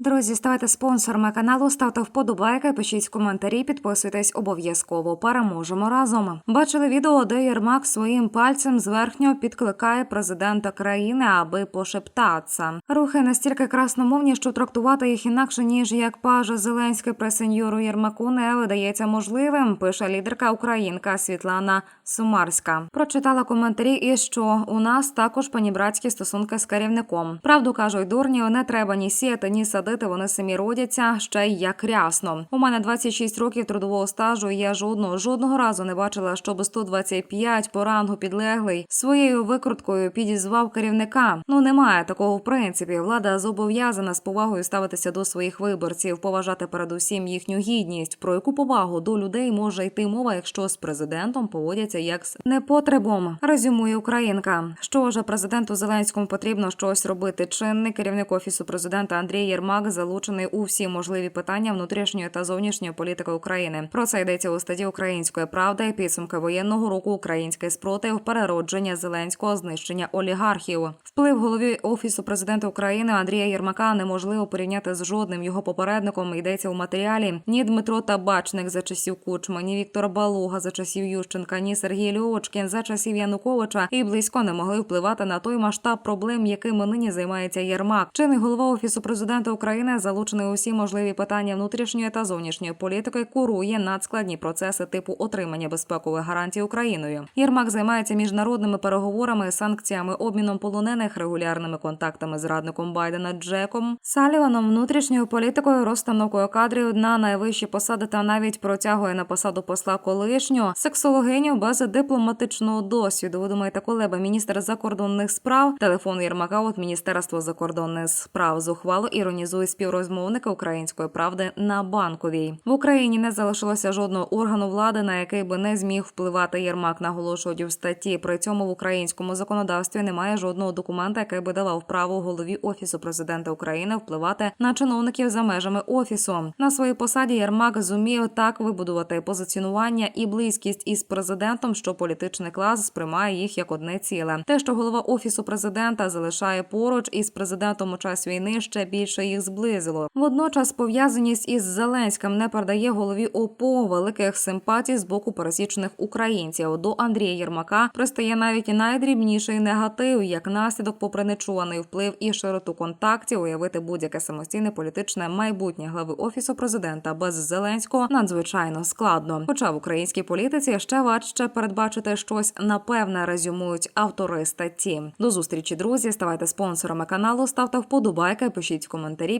друзі, ставайте спонсорами каналу, ставте вподобайки, пишіть коментарі, підписуйтесь обов'язково. Переможемо разом. Бачили відео, де Єрмак своїм пальцем зверхньо підкликає президента країни, аби пошептатися. Рухи настільки красномовні, що трактувати їх інакше ніж як паже Зеленський при сеньору Єрмаку не видається можливим. Пише лідерка Українка Світлана Сумарська. Прочитала коментарі, і що у нас також панібратські стосунки з керівником. Правду кажуть, дурні не треба ні сіяти, ні садити. Вони самі родяться ще й як рясно. У мене 26 років трудового стажу. Я жодного жодного разу не бачила, щоб 125 по рангу підлеглий своєю викруткою підізвав керівника. Ну немає такого в принципі. Влада зобов'язана з повагою ставитися до своїх виборців, поважати передусім їхню гідність. Про яку повагу до людей може йти мова, якщо з президентом поводяться як з непотребом. Резюмує Українка. Що ж президенту Зеленському потрібно щось робити? Чинний керівник офісу президента Андрій Єрмак залучений у всі можливі питання внутрішньої та зовнішньої політики України. Про це йдеться у статті Української правди підсумки воєнного року Український спротив, переродження Зеленського, знищення олігархів. Вплив голові офісу президента України Андрія Єрмака неможливо порівняти з жодним його попередником. Йдеться у матеріалі. Ні Дмитро Табачник за часів Кучма, ні Віктор Балуга за часів Ющенка, ні Сергій Льовочкін за часів Януковича і близько не могли впливати на той масштаб проблем, якими нині займається Єрмак. Чинний голова офісу президента України залучений у всі можливі питання внутрішньої та зовнішньої політики, курує надскладні процеси типу отримання безпекових гарантій Україною. Єрмак займається міжнародними переговорами, санкціями, обміном полонених, регулярними контактами з радником Байдена Джеком Саліваном, внутрішньою політикою, розстановкою кадрів на найвищі посади та навіть протягує на посаду посла колишнього сексологиню без дипломатичного досвіду. Ви думаєте, Колеба, міністр закордонних справ, телефон Єрмака от Міністерства закордонних справ зухвало іронізує співрозмовника української правди на банковій. В Україні не залишилося жодного органу влади, на який би не зміг впливати Єрмак. Наголошують в статті. При цьому в українському законодавстві немає жодного документа, який би давав право голові офісу президента України впливати на чиновників за межами офісу. На своїй посаді Єрмак зумів так вибудувати позиціонування і близькість із президентом, що політичний клас сприймає їх як одне ціле. Те, що голова офісу президента залишає поруч із президентом у час війни, ще більше їх зблизило. Водночас пов'язаність із Зеленським не передає голові ОПО великих симпатій з боку пересічних українців. До Андрія Єрмака пристає навіть найдрібніший негатив, як наслідок, попри нечуваний вплив і широту контактів, уявити будь-яке самостійне політичне майбутнє глави офісу президента без Зеленського надзвичайно складно. Хоча в українській політиці ще важче передбачити щось напевне, резюмують автори статті. До зустрічі, друзі. Ставайте спонсорами каналу, ставте вподобайки, пишіть коментарі,